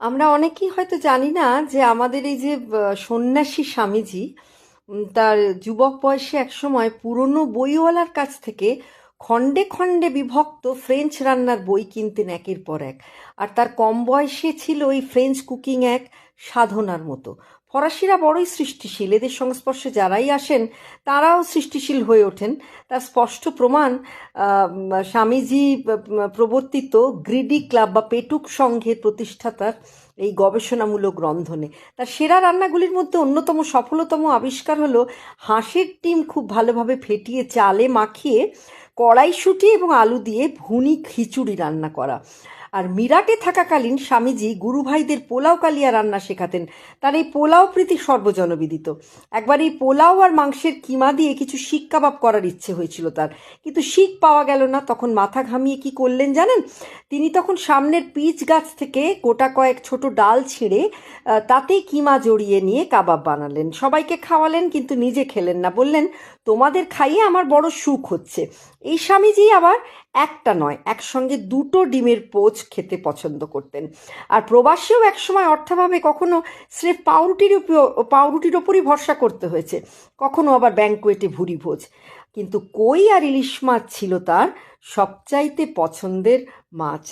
আমরা অনেকেই হয়তো জানি না যে আমাদের এই যে সন্ন্যাসী স্বামীজি তার যুবক বয়সে একসময় পুরনো বইওয়ালার কাছ থেকে খণ্ডে খণ্ডে বিভক্ত ফ্রেঞ্চ রান্নার বই কিনতেন একের পর এক। আর তার কম বয়সে ছিল ওই ফ্রেঞ্চ কুকিং এক সাধনার মতো। ফরাসিরা বড়ই সৃষ্টিশীল। এদের সংস্পর্শে যারাই আসেন, তারাও সৃষ্টিশীল হয়ে ওঠেন। তার স্পষ্ট প্রমাণ স্বামীজি প্রবর্তিত গ্রিডি ক্লাব বা পেটুক সংঘের প্রতিষ্ঠাতার এই গবেষণামূলক রন্ধনে। তার সেরা রান্নাগুলির মধ্যে অন্যতম সফলতম আবিষ্কার হলো, হাঁসের ডিম খুব ভালোভাবে ফেটিয়ে চালে মাখিয়ে কড়াইশুঁটি এবং আলু দিয়ে ভুনি খিচুড়ি রান্না করা। আর মিরাটে থাকাকালীন স্বামীজি গুরুভাইদের পোলাও কালিয়া রান্না শেখাতেন। তার এই পোলাও প্রীতি সর্বজনবিদিত। একবার এই পোলাও আর মাংসের কিমা দিয়ে কিছু শিক কাবাব করার ইচ্ছে হয়েছিল তার। কিন্তু শিক পাওয়া গেল না, তখন মাথা ঘামিয়ে কি করলেন জানেন? তিনি তখন সামনের পিচ গাছ থেকে গোটা কয়েক ছোট ডাল ছিঁড়ে তাতেই কিমা জড়িয়ে নিয়ে কাবাব বানালেন। সবাইকে খাওয়ালেন, কিন্তু নিজে খেলেন না। বললেন, তোমাদের খাইয়ে আমার বড় সুখ হচ্ছে। এই স্বামীজি আবার একটা নয়, একসঙ্গে দুটো ডিমের পোচ খেতে পছন্দ করতেন। আর প্রবাসীও একসময় অর্থাভাবে কখনো স্রেফ পাউরুটির পাউরুটির ওপরই ভরসা করতে হয়েছে, কখনো আবার ব্যাঙ্কুয়েটে ভুরি ভোজ। কিন্তু কই আর ইলিশ মাছ ছিল তার সবচাইতে পছন্দের মাছ?